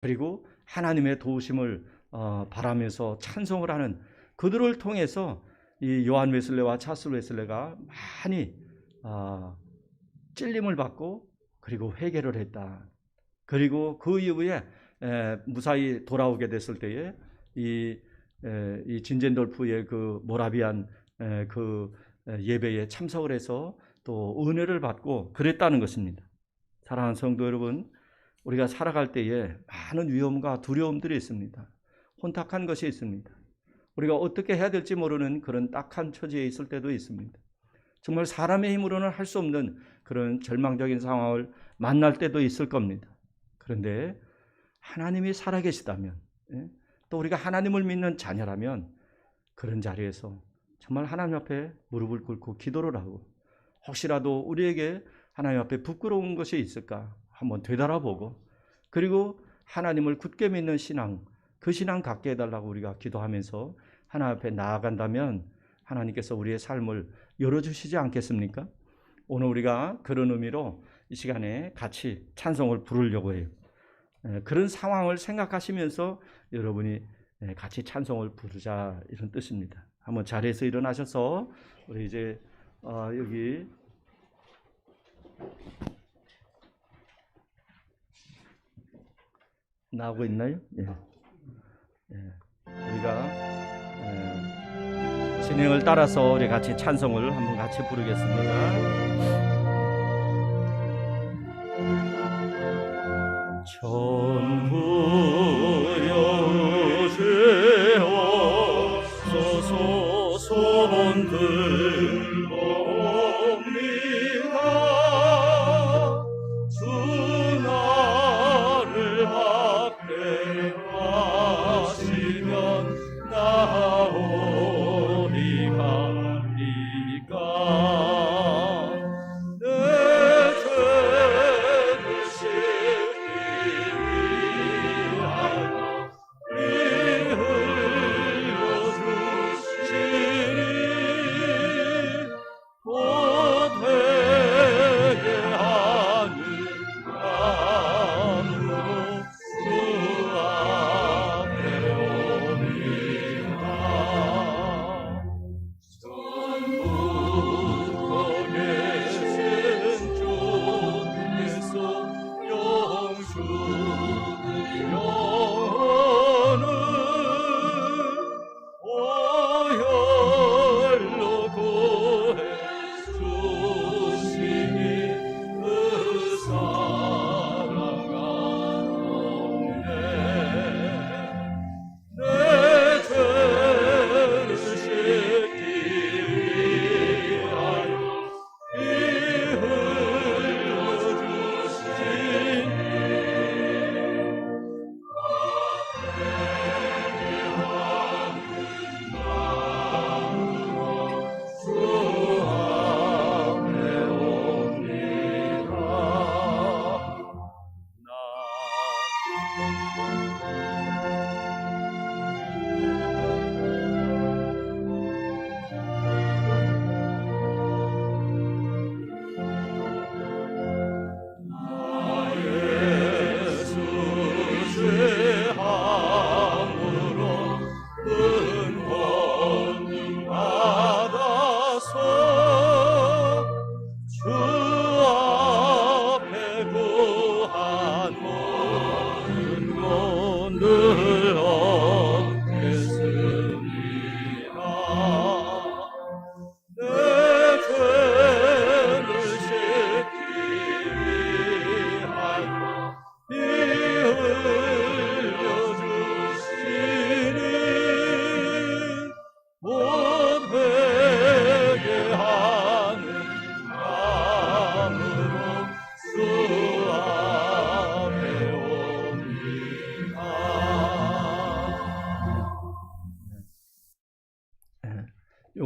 그리고 하나님의 도우심을 어, 바라면서 찬송을 하는 그들을 통해서 이 요한 웨슬레와 차스 웨슬레가 많이 어, 찔림을 받고 그리고 회개를 했다. 그리고 그 이후에 에, 무사히 돌아오게 됐을 때에 이, 에, 이 진젠돌프의 그 모라비안 에, 그 에, 예배에 참석을 해서 또 은혜를 받고 그랬다는 것입니다. 사랑하는 성도 여러분, 우리가 살아갈 때에 많은 위험과 두려움들이 있습니다. 혼탁한 것이 있습니다. 우리가 어떻게 해야 될지 모르는 그런 딱한 처지에 있을 때도 있습니다. 정말 사람의 힘으로는 할 수 없는 그런 절망적인 상황을 만날 때도 있을 겁니다. 그런데 하나님이 살아계시다면, 예? 또 우리가 하나님을 믿는 자녀라면 그런 자리에서 정말 하나님 앞에 무릎을 꿇고 기도를 하고 혹시라도 우리에게 하나님 앞에 부끄러운 것이 있을까 한번 되돌아보고 그리고 하나님을 굳게 믿는 신앙 그 신앙 갖게 해달라고 우리가 기도하면서 하나님 앞에 나아간다면 하나님께서 우리의 삶을 열어주시지 않겠습니까? 오늘 우리가 그런 의미로 이 시간에 같이 찬송을 부르려고 해요. 에, 그런 상황을 생각하시면서 여러분이 에, 같이 찬송을 부르자 이런 뜻입니다. 한번 자리에서 일어나셔서 우리 이제 어, 여기 나오고 있나요? 예. 예. 우리가 예, 진행을 따라서 우리 같이 찬송을 한번 같이 부르겠습니다. 전부여 주세요 소손 들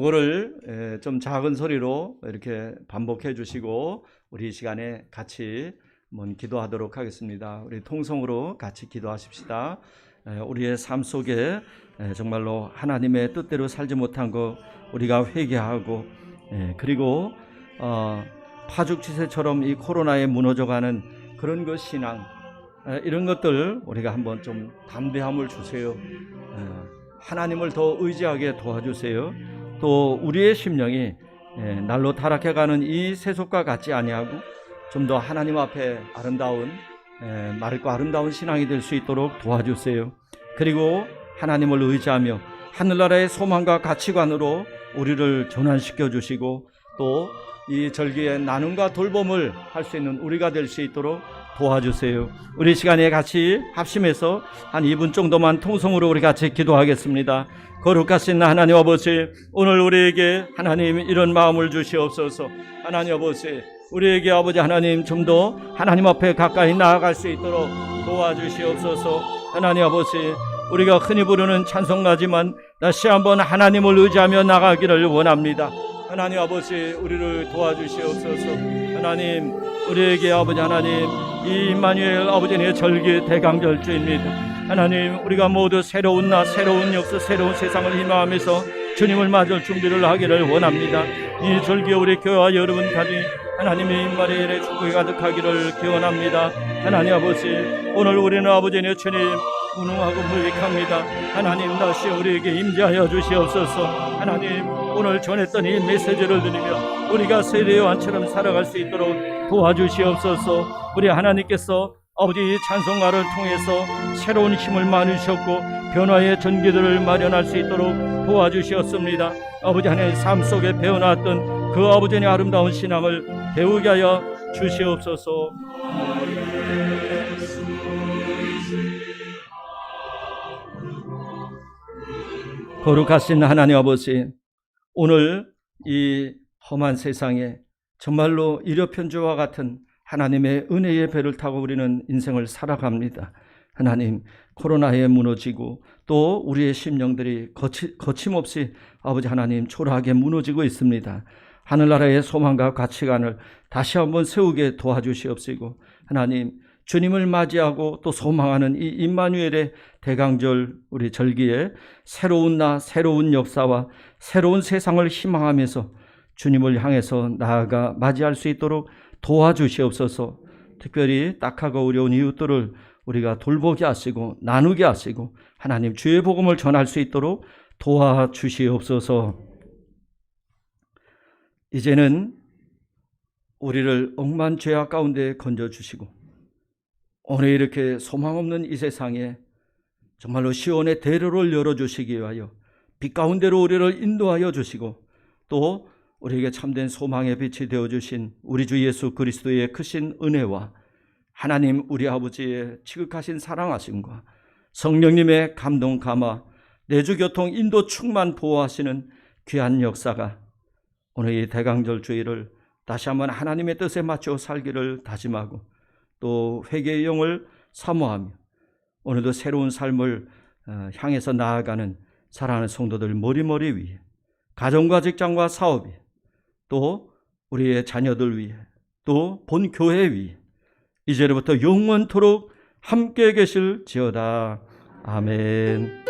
요거를 에, 좀 작은 소리로 이렇게 반복해 주시고 우리 이 시간에 같이 한번 기도하도록 하겠습니다. 우리 통성으로 같이 기도하십시다. 에, 우리의 삶 속에 에, 정말로 하나님의 뜻대로 살지 못한 거 우리가 회개하고 에, 그리고 어, 파죽지세처럼 이 코로나에 무너져가는 그런 그 신앙 에, 이런 것들 우리가 한번 좀 담대함을 주세요. 에, 하나님을 더 의지하게 도와주세요. 또 우리의 심령이 에, 날로 타락해가는 이 세속과 같지 아니하고 좀 더 하나님 앞에 아름다운 에, 맑고 아름다운 신앙이 될 수 있도록 도와주세요. 그리고 하나님을 의지하며 하늘나라의 소망과 가치관으로 우리를 전환시켜 주시고 또 이 절기에 나눔과 돌봄을 할 수 있는 우리가 될 수 있도록 도와주세요. 우리 시간에 같이 합심해서 한 2분 정도만 통성으로 우리 같이 기도하겠습니다. 거룩하신 하나님 아버지, 오늘 우리에게 하나님 이런 마음을 주시옵소서. 하나님 아버지, 우리에게 아버지 하나님 좀 더 하나님 앞에 가까이 나아갈 수 있도록 도와주시옵소서. 하나님 아버지, 우리가 흔히 부르는 찬송가지만 다시 한번 하나님을 의지하며 나가기를 원합니다. 하나님 아버지, 우리를 도와주시옵소서. 하나님, 우리에게 아버지 하나님, 이 임마누엘 아버지의 절기 대강절주입니다. 하나님, 우리가 모두 새로운 나, 새로운 역사, 새로운 세상을 희망하면서 주님을 맞을 준비를 하기를 원합니다. 이 절기에 우리 교회와 여러분까지 하나님의 임마누엘의 축복이 가득하기를 기원합니다. 하나님 아버지, 오늘 우리는 아버지의 주님 무능하고 무익합니다. 하나님 다시 우리에게 임재하여 주시옵소서. 하나님 오늘 전했던 이 메시지를 들으며 우리가 세례 요한처럼 살아갈 수 있도록 도와주시옵소서. 우리 하나님께서 아버지 이 찬송가를 통해서 새로운 힘을 많이 주셨고 변화의 전기들을 마련할 수 있도록 도와주시었습니다. 아버지 하나님 삶 속에 배워놨던 그 아버지의 아름다운 신앙을 배우게 하여 주시옵소서. 거룩하신 하나님 아버지, 오늘 이 험한 세상에 정말로 이려편주와 같은 하나님의 은혜의 배를 타고 우리는 인생을 살아갑니다. 하나님, 코로나에 무너지고 또 우리의 심령들이 거치, 거침없이 아버지 하나님 초라하게 무너지고 있습니다. 하늘나라의 소망과 가치관을 다시 한번 세우게 도와주시옵시고 하나님 주님을 맞이하고 또 소망하는 이 임마누엘의 대강절 우리 절기에 새로운 나 새로운 역사와 새로운 세상을 희망하면서 주님을 향해서 나아가 맞이할 수 있도록 도와주시옵소서. 특별히 딱하고 어려운 이웃들을 우리가 돌보게 하시고 나누게 하시고 하나님 주의 복음을 전할 수 있도록 도와주시옵소서. 이제는 우리를 억만 죄악 가운데 건져 주시고 오늘 이렇게 소망 없는 이 세상에 정말로 시온의 대로를 열어 주시기 위하여 빛 가운데로 우리를 인도하여 주시고 또 우리에게 참된 소망의 빛이 되어 주신 우리 주 예수 그리스도의 크신 은혜와 하나님 우리 아버지의 지극하신 사랑하심과 성령님의 감동 감화 내주 교통 인도 충만 보호하시는 귀한 역사가 오늘 이 대강절 주일을 다시 한번 하나님의 뜻에 맞춰 살기를 다짐하고 또 회개의 영을 사모하며 오늘도 새로운 삶을 어, 향해서 나아가는 사랑하는 성도들 머리머리 위에 가정과 직장과 사업이 또 우리의 자녀들 위해 또 본 교회 위에 이제로부터 영원토록 함께 계실 지어다 아멘.